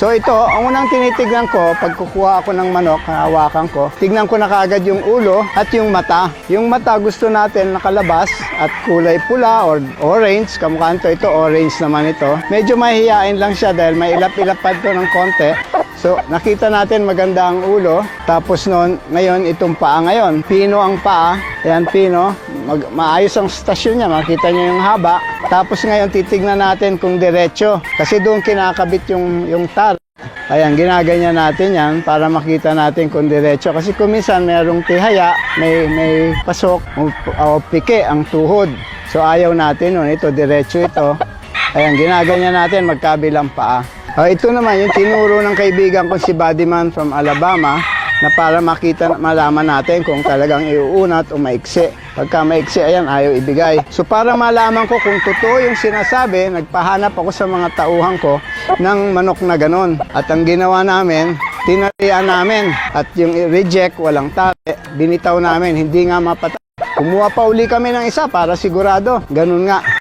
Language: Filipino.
So ito, ang unang tinitignan ko, pag kukuha ako ng manok, hawakan ko, tignan ko na kaagad yung ulo at yung mata. Yung mata gusto natin nakalabas at kulay pula or orange, kamukha nito, ito orange naman ito. Medyo mahihiyain lang siya dahil may ilap-ilap pa ito ng konti. So, nakita natin maganda ang ulo. Tapos noon, ngayon, itong paa ngayon. Pino ang paa. Ayan, pino. Mag, maayos ang stasyon niya. Makita niyo yung haba. Tapos ngayon, titignan natin kung diretso. Kasi doon kinakabit yung, yung tar. Ayan, ginaganyan natin yan para makita natin kung diretso. Kasi kung minsan merong tihaya, may, may pasok o, o pike ang tuhod. So ayaw natin nun. Ito, diretso ito. Ayan, ginaganyan natin magkabilang paa. Ah, ito naman yung tinuro ng kaibigan ko si Bodyman from Alabama na para makita, malaman natin kung talagang iuunat o maiksi. Pagka maiksi, ayan, ayaw ibigay. So para malaman ko kung totoo yung sinasabi, nagpahanap ako sa mga tauhan ko ng manok na ganon. At ang ginawa namin, tinarian namin. At yung reject, walang tali, binitaw namin, hindi nga mapatay. Kumuha pa uli kami ng isa para sigurado. Ganun nga.